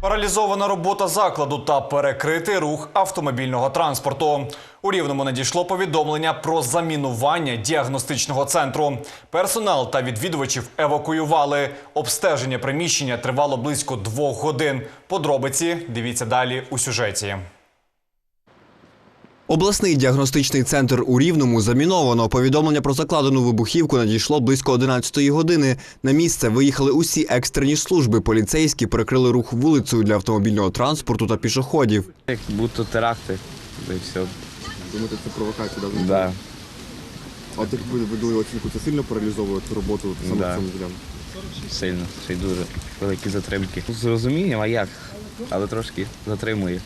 Паралізована робота закладу та перекритий рух автомобільного транспорту. У Рівному надійшло повідомлення про замінування діагностичного центру. Персонал та відвідувачів евакуювали. Обстеження приміщення тривало близько двох годин. Подробиці дивіться далі у сюжеті. Обласний діагностичний центр у Рівному заміновано. Повідомлення про закладену вибухівку надійшло близько 11 години. На місце виїхали усі екстрені служби. Поліцейські перекрили рух вулицею для автомобільного транспорту та пішоходів. Як будто теракти, і все. Думаєте, це провокація, да? Да. А ви видали оцінку, це сильно паралізовує цю роботу саме Да. ділянку? Сильно, ще й дуже великі затримки. З розумінням, а як? Але трошки затримує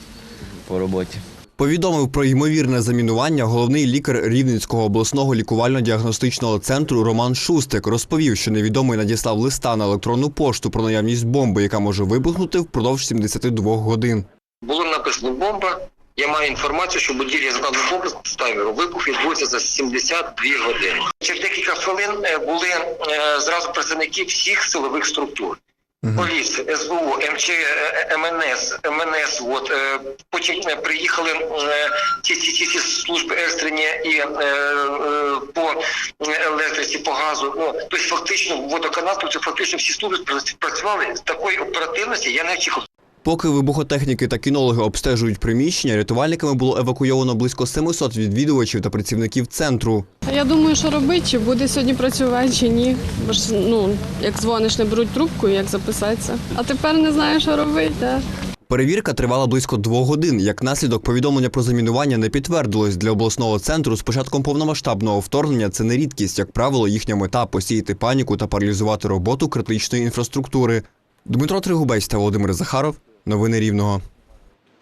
по роботі. Повідомив про ймовірне замінування головний лікар Рівненського обласного лікувально-діагностичного центру Роман Шустик розповів, що невідомий надіслав листа на електронну пошту про наявність бомби, яка може вибухнути впродовж 72 годин. Було написано бомба. Я маю інформацію, що будівля зазнала бомби з таймеру. Вибух відбувся за 72 години. Через декілька хвилин е, були е, зразу представники всіх силових структур. Поліція, СБУ, МЧ, е, МНС, МНС, от, е, потім е, приїхали ті, ті, ті служби екстрені і е, по електриці, по газу. Ну, тобто фактично водоканал, тобто фактично всі служби працювали з такої оперативності, я не очікував. Поки вибухотехніки та кінологи обстежують приміщення, рятувальниками було евакуйовано близько 700 відвідувачів та працівників центру. Я думаю, що робити, чи буде сьогодні працювати, чи ні. Бо ж ну, як дзвониш, не беруть трубку, як записатися. А тепер не знаю, що робити. Да? Перевірка тривала близько двох годин. Як наслідок, повідомлення про замінування не підтвердилось для обласного центру. З початком повномасштабного вторгнення це не рідкість, як правило, їхня мета посіяти паніку та паралізувати роботу критичної інфраструктури. Дмитро Тригубець та Володимир Захаров. Новини Рівного.